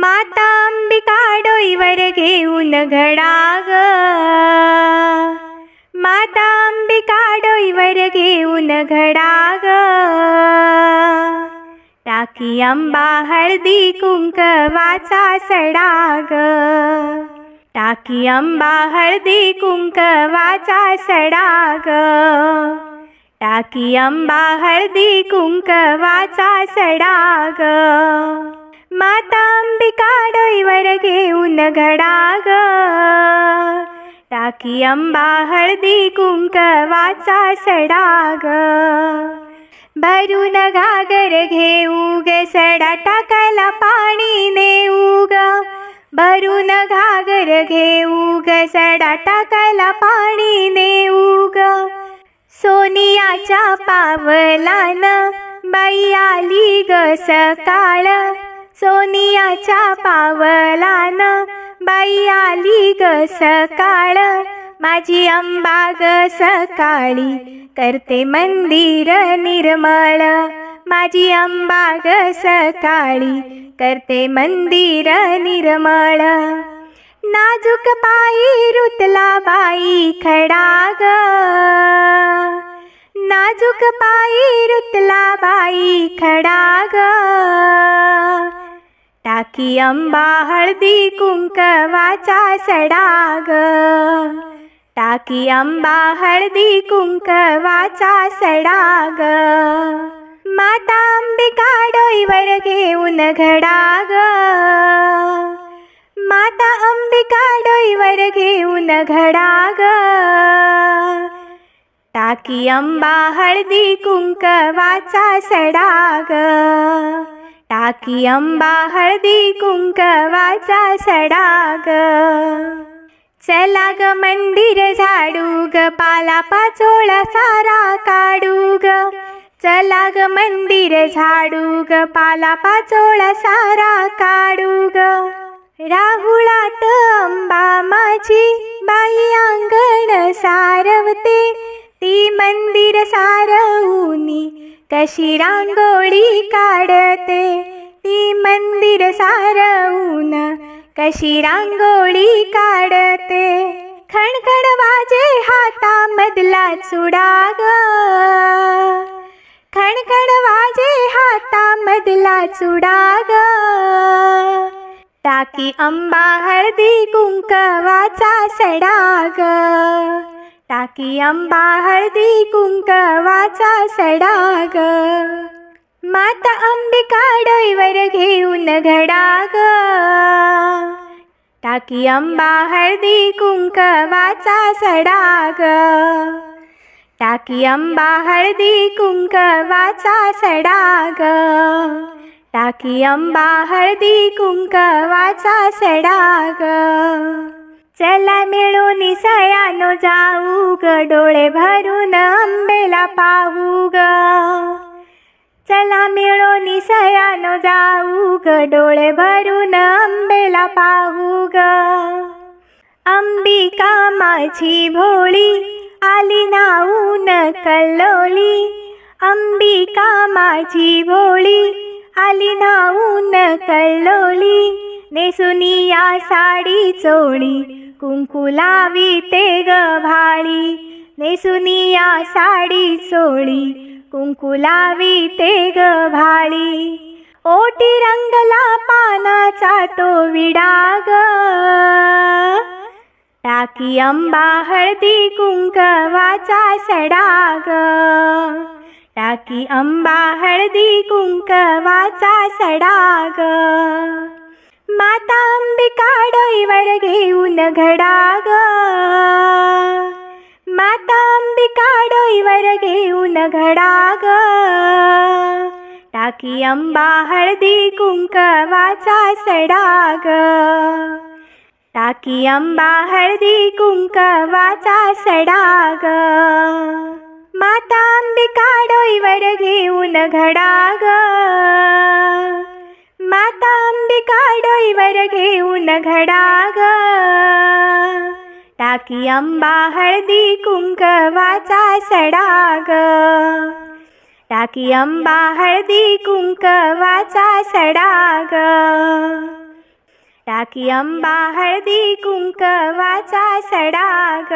माता अंबिका डोईवर घेऊन घडा ग माता अंबिका डोईवर घेऊन घडा टाकी अंबा हळदी कुंकवाचा सडा ग टाकी अंबा हळदी कुंकवाचा सडा ग टाकी अंबा हळदी कुंकवाचा सडा ग माता डोईवर घेऊन घडाग ग टाकी अंबा हळदी कुंकवाचा सडा ग भरून घागर घेऊ ग सडा टाकायला पाणी नेऊ ग भरून घागर घेऊ ग सडा टाकायला पाणी नेऊ ग सोनियाच्या पावलान बाई आली ग सकाळ सोनियाच्या पावलान बाई आली ग सकाळ. माझी अंबा ग सकाळी करते मंदिर निर्मळ. माझी अंबा ग सकाळी करते मंदिर निर्मळ. नाजूक पायी रुतला बाई खडा ग. नाजूक पायी रुतला बाई खडा ग. टाकी आंबा हळदी कुंकवाचा सडाग. टाकी आंबा हळदी कुंकवाचा सडा माता अंबिका डोईवर घेऊन घडा माता अंबिका डोईवर घेऊन घडा टाकी आंबा हळदी कुंकवाचा सडा टाकी अंबा हळदी कुंकवाचा सडाग. चला ग मंदिर झाडू ग पाला पाचोळा सारा काढू ग. चला ग मंदिर झाडू ग पाला पाचोळा सारा काढू ग. राहुळात अंबा माझी बाई अंगण सारवते. ती मंदिर सारवूनी कशी रांगोळी काढते. ती मंदिर सारवून कशी रांगोळी काढते. खणखण वाजे हातामधला चुडा ग खणखण वाजे हातामधला चुडा ग टाकी अंबा हळदी कुंकवाचा सडा ग टाकी अंबा हळदी कुंकवाचा सडा ग माता अंबिका डोईवर घेऊन घडा ग टाकी अंबा हळदी कुंकवाचा सडा ग टाकी अंबा हळदी कुंकवाचा सडा ग टाकी अंबा हळदी कुंकवाचा सडाग. चला मिळून सयानो जाऊ ग डोळे भरून आंबेला पाहू ग. चला मिळून सयानो जाऊ ग डोळे भरून आंबेला पाहू ग. अंबिका माझी भोळी आली नाऊन कल्लोली. अंबिका माझी भोळी आली नाऊन कल्लोली. नेसुनिया साडी चोळी कुंकू लावी ते गभाळी नेसुनिया साडी चोळी कुंकू लावी ते गभाळी ओटी रंगला पानाचा तो विडाग ग. टाकी अंबा हळदी कुंकवाचा सडा ग. टाकी अंबा हळदी कुंकवाचा सडाग माता अंबिका डोईवर घेऊन घडा ग माता अंबिका डोईवर घेऊन घडा ग टाकी अंबा हळदी कुंकवाचा सडाग टाकी अंबा हळदी कुंकवाचा सडाग माता अंबिका डोईवर घेऊन घडाग माता अंबिका डोईवर घेऊन घडाग टाकी अंबा हळदी कुंकवाचा सडाग टाकी अंबा हळदी कुंकवाचा सडाग टाकी अंबा हळदी कुंकवाचा सडाग